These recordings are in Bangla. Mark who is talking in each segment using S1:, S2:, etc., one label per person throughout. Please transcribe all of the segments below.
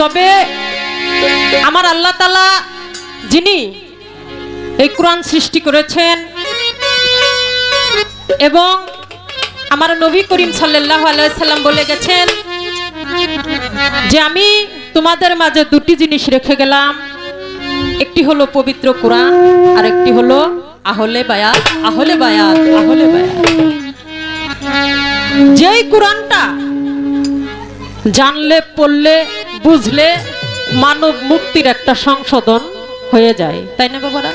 S1: তবে আমার আল্লাহ তালা যিনি এই কোরআন সৃষ্টি করেছেন এবং আমার নবী করিম সাল্লাহ আলাইসাল্লাম বলে গেছেন যে আমি তোমাদের মাঝে দুটি জিনিস রেখে গেলাম। একটি হলো পবিত্র কোরআন আর একটি হলো আহলে বায়াত আহলে বায়াত আহলে বায়াত। যেই কোরআনটা জানলে, পড়লে বুঝলে মানব মুক্তির একটা সংশোধন হয়ে যায়। তাই না বাবারা?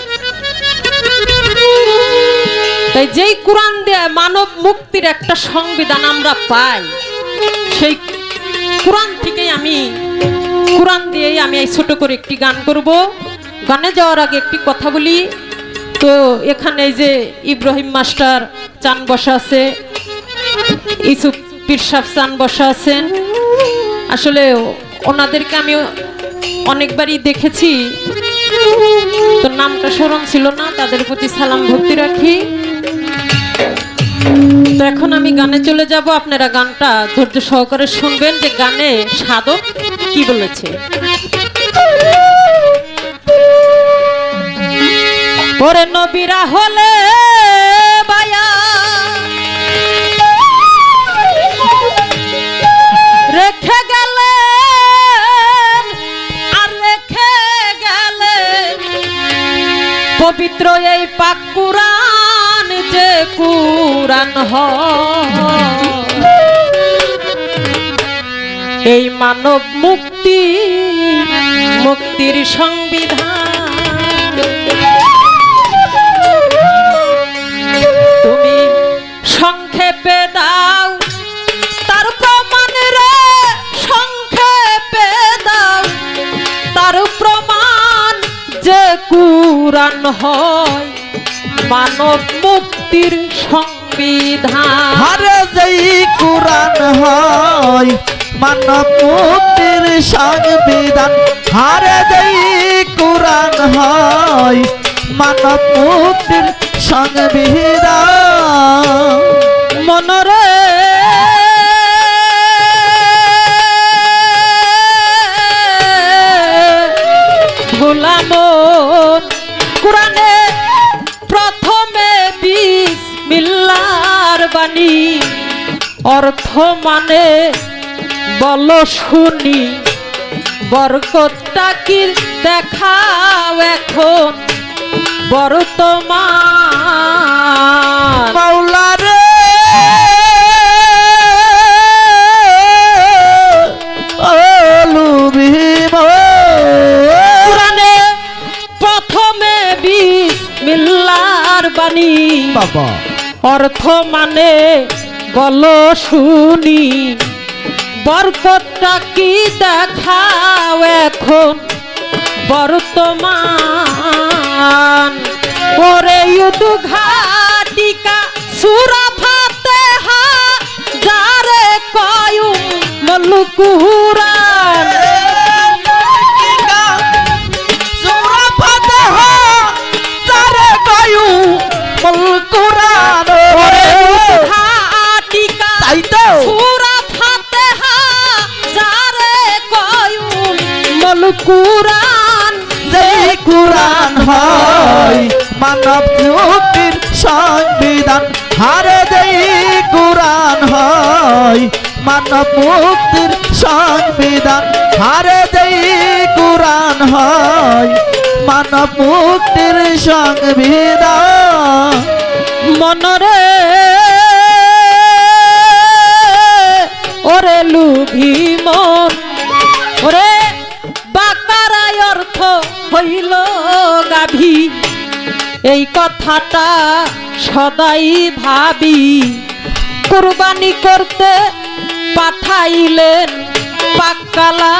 S1: তাই যেই কোরআন দিয়ে মানব মুক্তির একটা সংবিধান আমরা পাই, সেই কোরআন থেকেই আমি, কোরআন দিয়েই আমি এই ছোট করে একটি গান করব। গানে যাওয়ার আগে একটি কথা বলি। তো এখানে এই যে ইব্রাহিম মাস্টার চান বসা আছে, ইসুফ পিরসাফ চান বসা আছেন। আসলে ওনাদেরকে আমি অনেকবারই দেখেছি। তো নামটা স্মরণ ছিল না, তাদের প্রতি সালাম ভক্তি রাখি। তো এখন আমি গানে চলে যাব। আপনারা গানটা ধৈর্য সহকারে শুনবেন যে গানে সাধক কি বলেছে। পরে নবীরা হলে পবিত্র এই পাক যে কুরআন হ এই মানব মুক্তি মুক্তির সংবিধান কুরআন হয় মানব মুক্তির সংবিধান।
S2: হারে যেই কোরআন হয় মানব মুক্তির সংবিধান। হারে যেই কোরআন হয় মানব মুক্তির সংবিধান।
S1: মনরে অর্থ মানে বল শুনি বরকতটা কি দেখাও এখন? বর্তমান প্রথমে বিশ মিল্লার বাণী।
S2: বাবা।
S1: অর্থ মানে বল শুনি, বরকতটা কি দেখাও এখন? বর্তমান ওরে ইউদু ঘাটিকা সুরা ফাতে হা, যারে কয়ু মলুকুরান
S2: সূরা ফাতিহা
S1: যারে কয়ু মলুকুরান
S2: যে কুরআন হয়। মানব মুক্তির সংবিধান। হারে যেই কুরআন হয় মানব মুক্তির সংবিধান। হারে যেই কুরআন হয় মানব মুক্তির সংবিধান।
S1: মনরে ওরে ভীম মন। ওরে বাকারায় অর্থ হইল গাভী। এই কথাটা সদাই ভাবি। কুরবানি করতে পাঠাইলেন পাক্কালা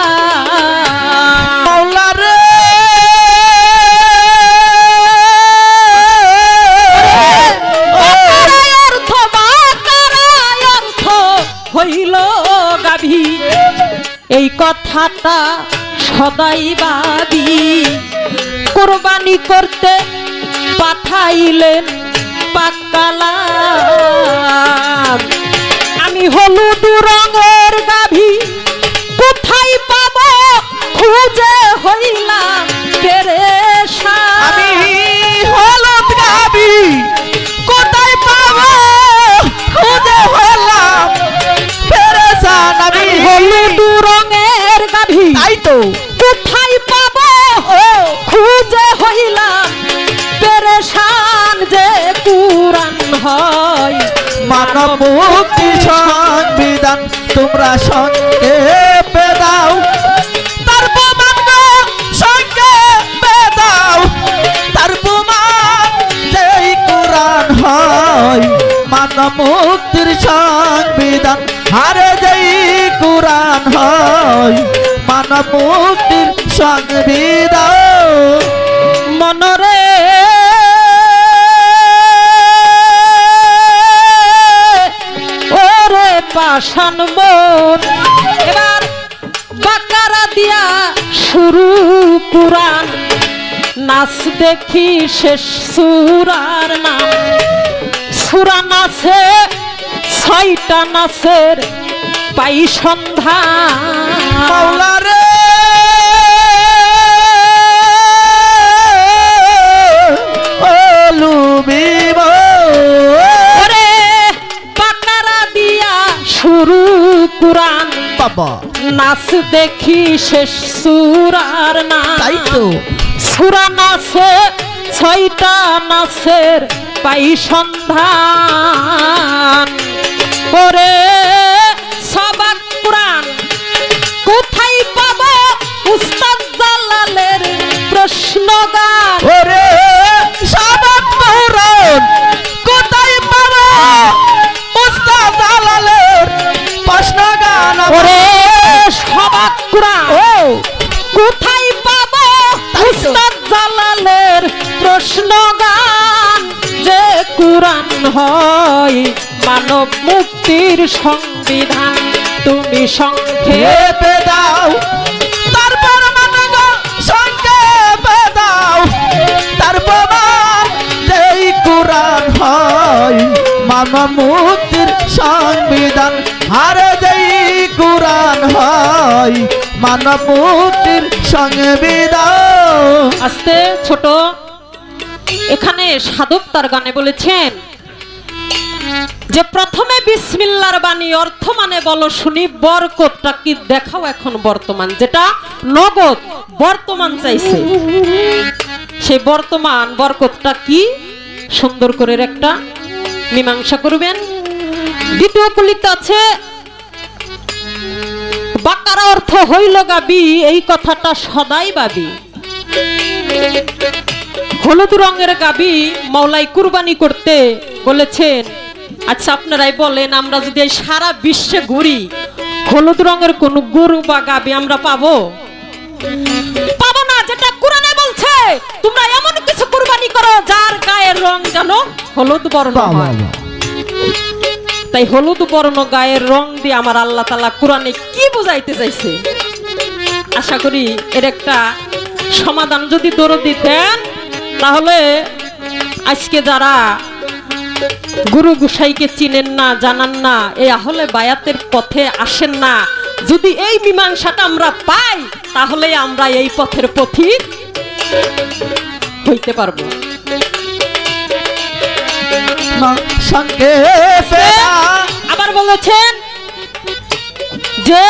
S1: কথাটা সদাই বাদি। কোরবানি করতে পাঠাইলেন পাকালা আমি হলুদ রঙের গাভী
S2: মুক্তির সংবিধান, হারে যেই কোরআন হয় মানব মুক্তির সংবিধান।
S1: মনরে পাশান মন এবার বাকারা দিয়া শুরু কুরান নাচ দেখি শেষ সুরার নাম। সুরা নাচে ছয়টা নাচের পাই
S2: মাওলা রে।
S1: শুরু কুরান
S2: বাবা।
S1: নাচ দেখি শেষ সুরার না
S2: তাই তো।
S1: সুরা নাচে ছয়টা নাচের পাই সন্ধান। ওরে সবাক পুরাণ কোথায় পাবো উস্তাদ জালালের প্রশ্ন গান
S2: ওরে সাবাত পৌরন কোথায় পাবো উস্তাদ আলালের প্রশ্ন গান
S1: ওরে সবাক পুরাণ
S2: ও।
S1: কোথায় পাবো। উস্তাদ জালালের প্রশ্ন গান কুরআন হয় মানব মুক্তির সংবিধান। তুমি সংক্ষেপ
S2: দাও তারপর সঙ্গে দাও। তারপর যেই কোরআন হয় মানব মুক্তির সংবিধান হারে যেই কোরআন হয় মানব মুক্তির সংবিধান।
S1: আস্তে ছোট। এখানে সাধক তার গানে বলেছেন, যে প্রথমে বিসমিল্লার বাণী অর্থ মানে বলো শুনি, বরকতটা কি দেখাও এখন বর্তমান, যেটা নগদ বর্তমান চাইছে। সেই বর্তমান বরকতটা কি? সুন্দর করে একটা মীমাংসা করবেন। দ্বিতীয় কলিতে আছে, বাকারা অর্থ হইল গাবি, এই কথাটা সদাই ভাবি হলুদ রঙের গাবি মৌলাই কুরবানি করতে বলেছেন। আচ্ছা আপনারাই বলেন আমরা যদি সারা বিশ্বে ঘুরি হলুদ রঙের কোন গরু বা গাবি আমরা পাবো? পাবো না যেটা কোরআনে বলছে তোমরা এমন কিছু কুরবানি করো যার গায়ের রং যেন হলুদ বর্ণ হয়। তাই হলুদ বর্ণ গায়ের রং দিয়ে আমার আল্লাহ তালা কোরআনে কি বুঝাইতে চাইছে? আশা করি এর একটা সমাধান যদি দরদি দেন তাহলে আজকে যারা গুরু গুসাইকে চিনেন না জানান না এই আহলে বায়াতের পথে আসেন না যদি এই মীমাংসাটা আমরা পাই তাহলে আমরা এই পথের পথিক হইতে পারব। আবার বলেছেন যে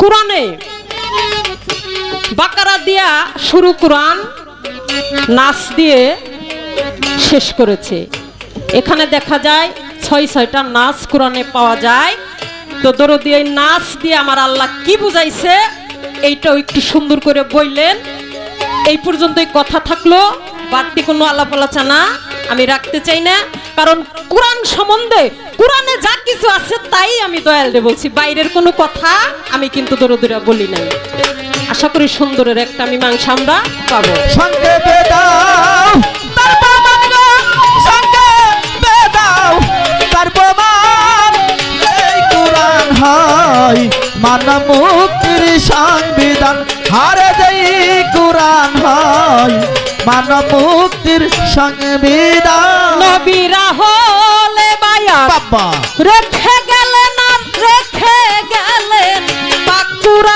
S1: কোরআনে বাকারা দিয়া শুরু কোরআন নাচ দিয়ে শেষ করেছে। এখানে দেখা যায় ছয়, ছয়টা নাচ কোরআনে পাওয়া যায়। তো দরদি এই নাচ দিয়ে আমার আল্লাহ কি বুঝাইছে, এইটাও একটু সুন্দর করে বললেন। এই পর্যন্তই কথা থাকল, বাড়তি কোনো আল্লাহ আলাপ আলোচনা আমি রাখতে চাই না, কারণ কোরআন সম্বন্ধে, কোরআনে যা কিছু আছে তাই আমি দয়ালরে বলছি বাইরের কোনো কথা আমি কিন্তু দরদুরা বলি নাই। আশা করি সুন্দরের একটা মীমাংসা আমরা পাবো।
S2: এই কোরআন হয়। মানব মুক্তির সংবিধান হারে যেই কোরআন হয়। মানব মুক্তির সংবিধান।
S1: নবীরা হলে বায়া
S2: বাবা।
S1: রেখে গেলেন রেখে গেলেন পাকুরান
S2: নবী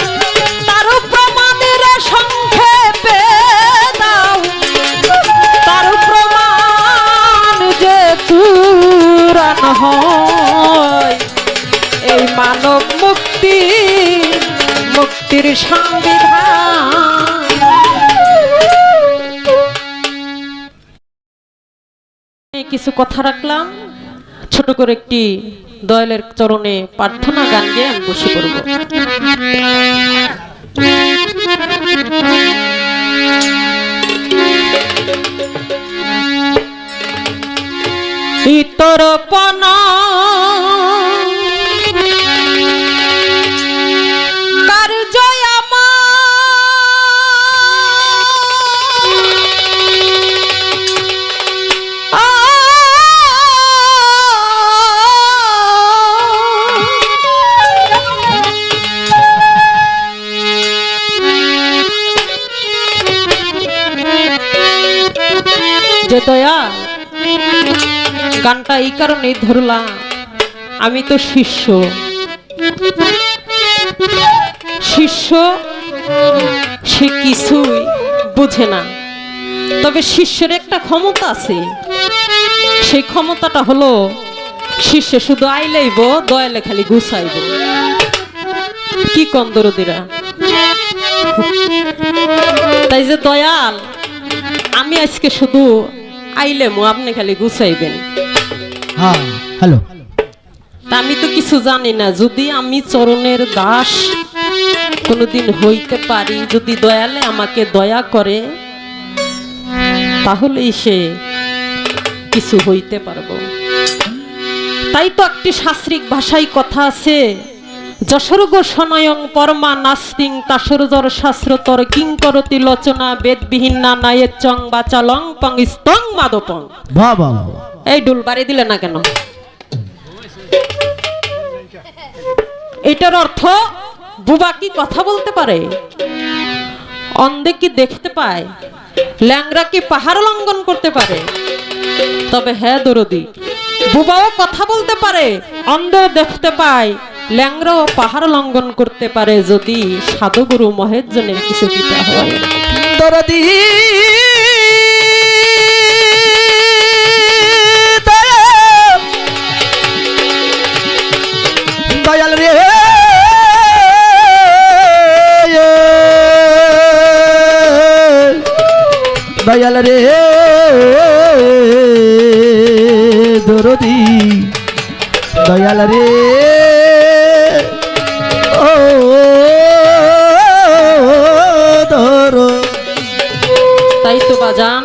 S1: এই মানব মুক্তি, মুক্তির সংবিধান। কিছু কথা রাখলাম। ছোট করে একটি দয়ালের চরণে প্রার্থনা গান গিয়ে আমি বসে পড়ব। ইতর পনা গানটা এই কারণেই ধরলাম, আমি তো শিষ্য। শিষ্য, সে কিছুই বুঝে না। তবে শিষ্যের একটা ক্ষমতা আছে। সেই ক্ষমতাটা হলো, শিষ্য শুধু আইলেইব দয়ালে খালি গুছাইব। কি কন্দরদিরা তাই যে দয়াল, আমি আজকে শুধু আইলেমো, আপনি খালি গুছাইবেন।
S2: হ্যাঁ হ্যালো।
S1: আমি তো কিছু জানি না যদি আমি চরণের দাস কোনোদিন হইতে পারি যদি দয়ালে আমাকে দয়া করে তাহলেই সে কিছু হইতে পারব। তাই তো একটি শাস্ত্রিক ভাষায় কথা আছে যশোর্গ সনয়ং পরমা নাস্তিং তাসরজর শাস্ত্রতর কিং করতি লোচনা বেদবিহীন না নায়ের চং বাচালং পং স্তং মাদপং।
S2: বাহ।
S1: এই ডুল বাড়ি দিলে না কেন? এটার অর্থ বুবা কি কথা বলতে পারে? অন্ধে কি দেখতে পায়? ল্যাংরা কি পাহাড় লঙ্ঘন করতে পারে? তবে হ্যাঁ দরদি, বুবাও কথা বলতে পারে অন্ধ দেখতে পায় ল্যাংরাও পাহাড় লঙ্ঘন করতে পারে, যদি সাধুগুরু মহের জনের কিছু দিতে হয়।
S2: দরদি দয়াল রে দরদি। দয়াল রে ও দরদি।
S1: তাই তো বাজান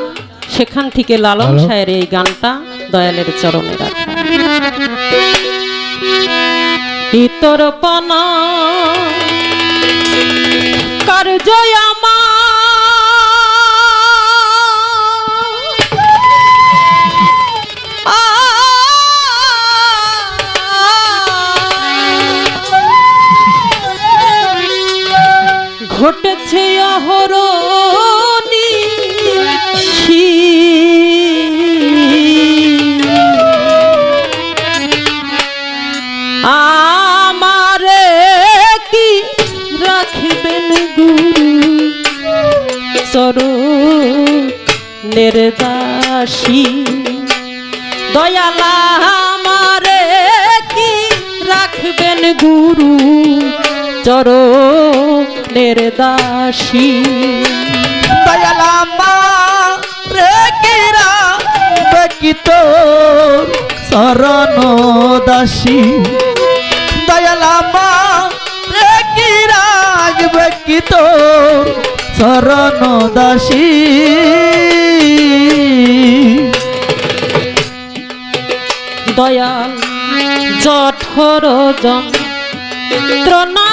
S1: সেখান থেকে লালন সাহের এই গানটা দয়ালের চরণে রাখা। ইতর পানা কার্য ঘটেছে সরু নির্দাসী দয়ালা আমারে কি রাখবেন গুরু? চর নির্দাসী
S2: দয়ালামা রে কিরা বেকিত শরণ দাসী? দয়ালামা রে কিরা বেকিত শরণ দাসী।
S1: দয়াল জঠর যন্ত্রণা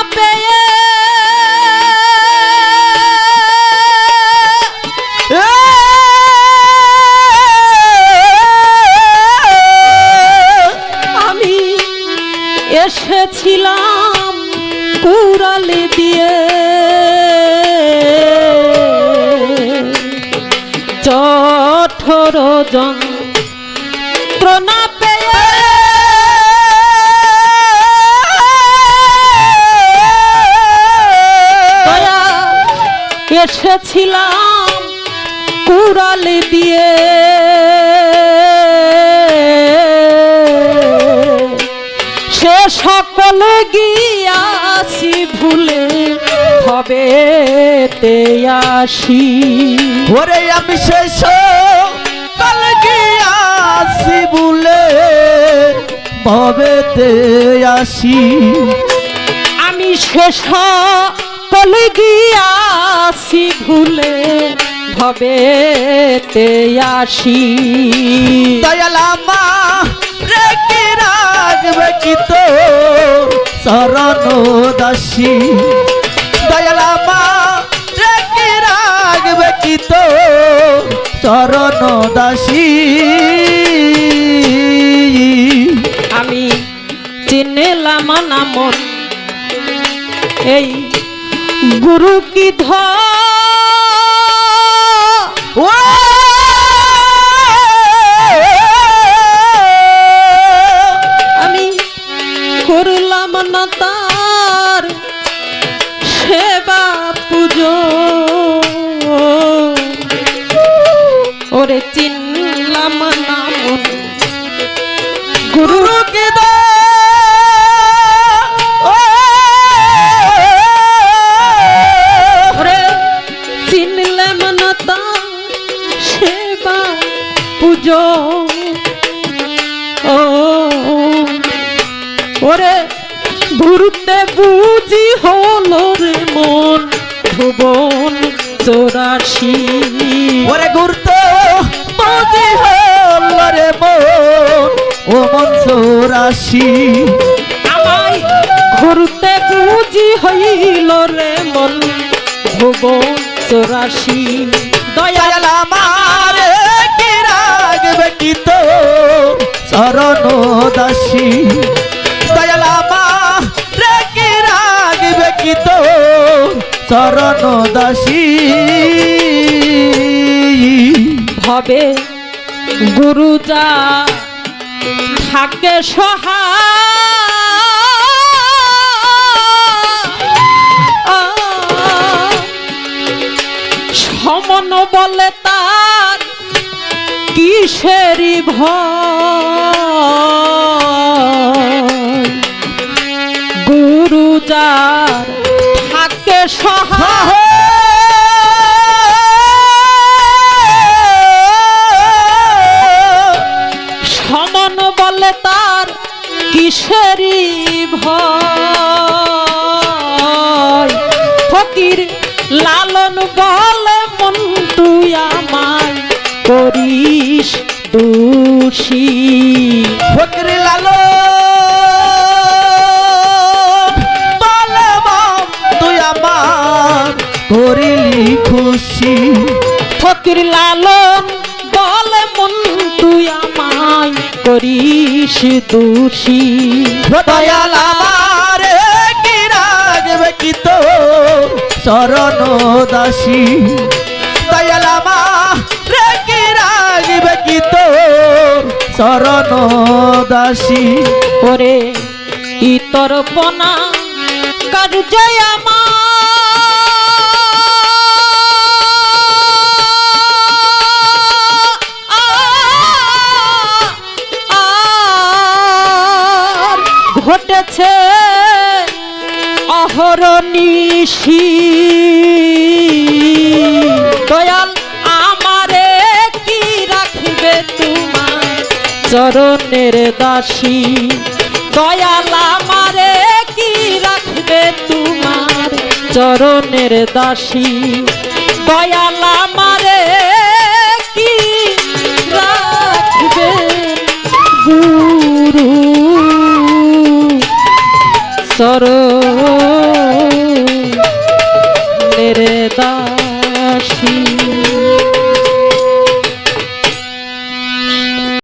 S1: জঠর যন্ত্রণা পেয়ে দয়া এসেছিলাম কুড়াল দিয়ে। সে সকল গিয়াছি ভুলে হবে তে আসি।
S2: ওরে আমি শেষ গিয়াছি বলে ভবেতে আসি।
S1: আমি শেষ কলে গিয়াছি ভুলে ভবে তে আসি।
S2: দয়ালামা রে কি রাখবে কি তো শরণ দাসী। দয়ালামা রে কি রাখবে কি তো শরণ দাসী।
S1: আমি চিনলাম নাম এই গুরু কি ধ চৌরাশি
S2: ওরে ঘুরতো বুঝি হল রে মন ও মন চৌরাশি
S1: আমায় ঘুরতে বুঝি হইল রে মন ভুবন চৌরাশি দয়া
S2: দয়াল আমার কি রাগবে কি তো? শরণ দাসী। শরণ দাসী।
S1: ভবে গুরু যা থাকে সহায়। সমন বলে তার কিসেরই ভয়? দোষী
S2: ফকরি লালো তুই আমার করিলি খুশি।
S1: ফকির লালন, বলে মন, তুই আমায় করিস দোষী।
S2: দয়াল আমার কি রাগবে কি তো শরণ দাসী? শরণ দাসী।
S1: ওরে ইতর পনা কার্য আমার। ঘটেছে অহরনিশি চরণের দাসী, দয়ালা মারে কি রাখবে তোমার? চরণের দাসী, দয়ালা মারে কি রাখবে গুরু? চরণের দাস।